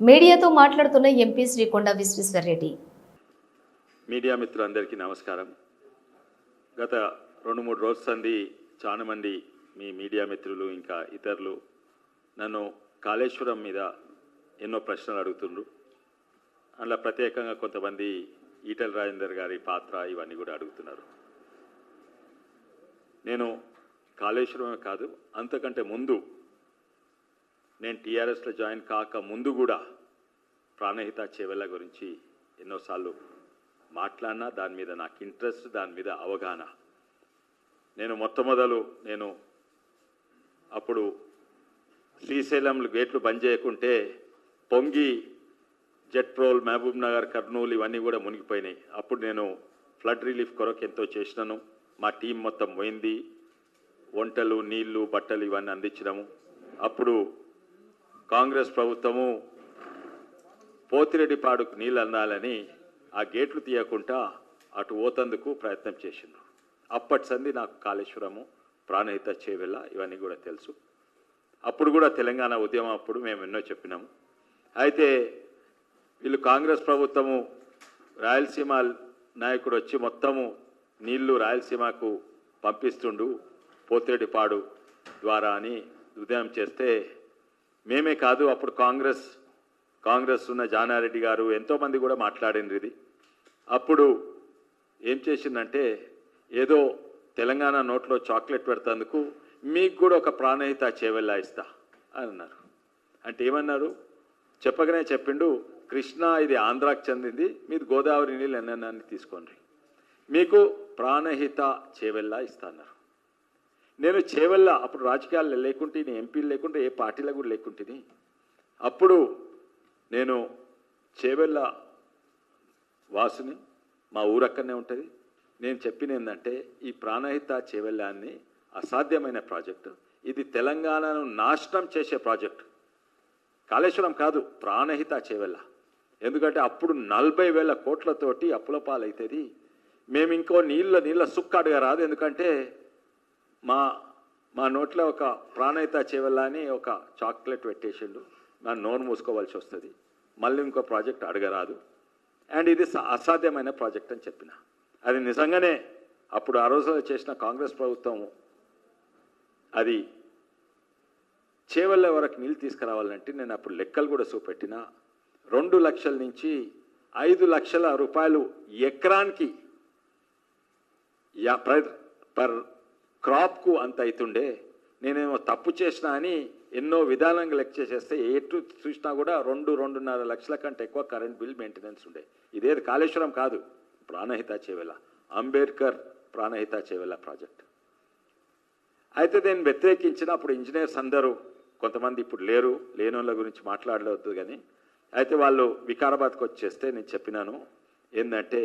మీడియాతో మాట్లాడుతున్న MP Srikonda Vishweshwar Reddy. Media మిత్రులందరికీ నమస్కారం. గత రెండు మూడు రోజుల సంది చాలా మంది మీ మీడియా మిత్రులు ఇంకా ఇతరులు నన్ను కాళేశ్వరం మీద ఎన్నో ప్రశ్నలు అడుగుతుండ్రు. అందులో ప్రత్యేకంగా కొంతమంది ఈటల రాజేందర్ గారి పాత్ర ఇవన్నీ కూడా అడుగుతున్నారు. నేను కాళేశ్వరమే కాదు అంతకంటే ముందు నేను టీఆర్ఎస్లో జాయిన్ కాక ముందు కూడా ప్రాణహిత చేవెళ్ళ గురించి ఎన్నోసార్లు మాట్లాడినా దాని మీద నాకు ఇంట్రెస్ట్ దాని మీద అవగాహన. నేను మొట్టమొదలు నేను అప్పుడు శ్రీశైలం గేట్లు బంద్ చేయకుంటే పొంగి జెట్రోల్ మహబూబ్ నగర్ కర్నూలు ఇవన్నీ కూడా మునిగిపోయినాయి. అప్పుడు నేను ఫ్లడ్ రిలీఫ్ కొరకు ఎంతో చేసినాను. మా టీం మొత్తం పోయింది. వంటలు నీళ్ళు బట్టలు ఇవన్నీ అందించినాము. అప్పుడు కాంగ్రెస్ ప్రభుత్వము పోతిరెడ్డిపాడుకు నీళ్ళు అందాలని ఆ గేట్లు తీయకుండా అటు ఓతందుకు ప్రయత్నం చేసిండ్రు. అప్పటి సంది నాకు కాళేశ్వరము ప్రాణహిత చేవెళ్ళ ఇవన్నీ కూడా తెలుసు. అప్పుడు కూడా తెలంగాణ ఉద్యమం అప్పుడు మేము ఎన్నో చెప్పినాము. అయితే వీళ్ళు కాంగ్రెస్ ప్రభుత్వము రాయలసీమ నాయకుడు వచ్చి మొత్తము నీళ్ళు రాయలసీమకు పంపిస్తుండు పోతిరెడ్డిపాడు ద్వారా అని ఉదయం చేస్తే మేమే కాదు అప్పుడు కాంగ్రెస్ కాంగ్రెస్ ఉన్న జానారెడ్డి గారు ఎంతోమంది కూడా మాట్లాడిండ్రు ఇది. అప్పుడు ఏం చేసిందంటే ఏదో తెలంగాణ నోట్లో చాక్లెట్ పెడతందుకు మీకు కూడా ఒక ప్రాణహిత చేవెల్లా ఇస్తా అని అన్నారు. అంటే ఏమన్నారు? చెప్పగానే చెప్పిండు కృష్ణ ఇది ఆంధ్రాకి చెందింది మీది గోదావరి నీళ్ళు ఎన్నెన్నాన్ని తీసుకోండి. మీకు ప్రాణహిత చేవెల్లా ఇస్తా అన్నారు. నేను చేవెళ్ళ అప్పుడు రాజకీయాల్లో లేకుంటే నేను ఎంపీలు లేకుంటే ఏ పార్టీలో కూడా లేకుంటుంది అప్పుడు నేను చేవెళ్ళ వాసుని మా ఊరక్కనే ఉంటుంది. నేను చెప్పిన ఏంటంటే ఈ ప్రాణహిత చేవెళ్ళాన్ని అసాధ్యమైన ప్రాజెక్టు. ఇది తెలంగాణను నాశనం చేసే ప్రాజెక్టు. కాళేశ్వరం కాదు ప్రాణహిత చేవెళ్ళ ఎందుకంటే అప్పుడు నలభై వేల కోట్లతోటి అప్పుల పాలవుతుంది మేము ఇంకో నీళ్ళ నీళ్ళ సుక్క అడగరాదు ఎందుకంటే మా మా నోట్లో ఒక ప్రాణహిత చేవెళ్ళ అని ఒక చాక్లెట్ పెట్టేసిండు. నా నోరు మూసుకోవాల్సి వస్తుంది. మళ్ళీ ఇంకో ప్రాజెక్ట్ అడగరాదు. అండ్ ఇది అసాధ్యమైన ప్రాజెక్ట్ అని చెప్పిన. అది నిజంగానే అప్పుడు ఆ రోజుల్లో చేసిన కాంగ్రెస్ ప్రభుత్వం అది చేవల్ల వరకు నీళ్ళు తీసుకురావాలంటే నేను అప్పుడు లెక్కలు కూడా చూపెట్టిన. రెండు లక్షల నుంచి ఐదు లక్షల రూపాయలు ఎకరానికి యా పర్ పర్ క్రాప్కు అంత అవుతుండే నేనేమో తప్పు చేసినా అని ఎన్నో విధానంగా లెక్క చేసేస్తే ఎటు చూసినా కూడా రెండు రెండున్నర లక్షల కంటే ఎక్కువ కరెంట్ బిల్ మెయింటెనెన్స్ ఉండే. ఇదేది కాళేశ్వరం కాదు. ప్రాణహిత చేవెల అంబేద్కర్ ప్రాణహిత చేవెల ప్రాజెక్ట్. అయితే నేను వ్యతిరేకించిన అప్పుడు ఇంజనీర్స్ అందరూ కొంతమంది ఇప్పుడు లేరు లేనోళ్ళ గురించి మాట్లాడలేదు కానీ అయితే వాళ్ళు వికారాబాద్కి వచ్చేస్తే నేను చెప్పినాను ఏంటంటే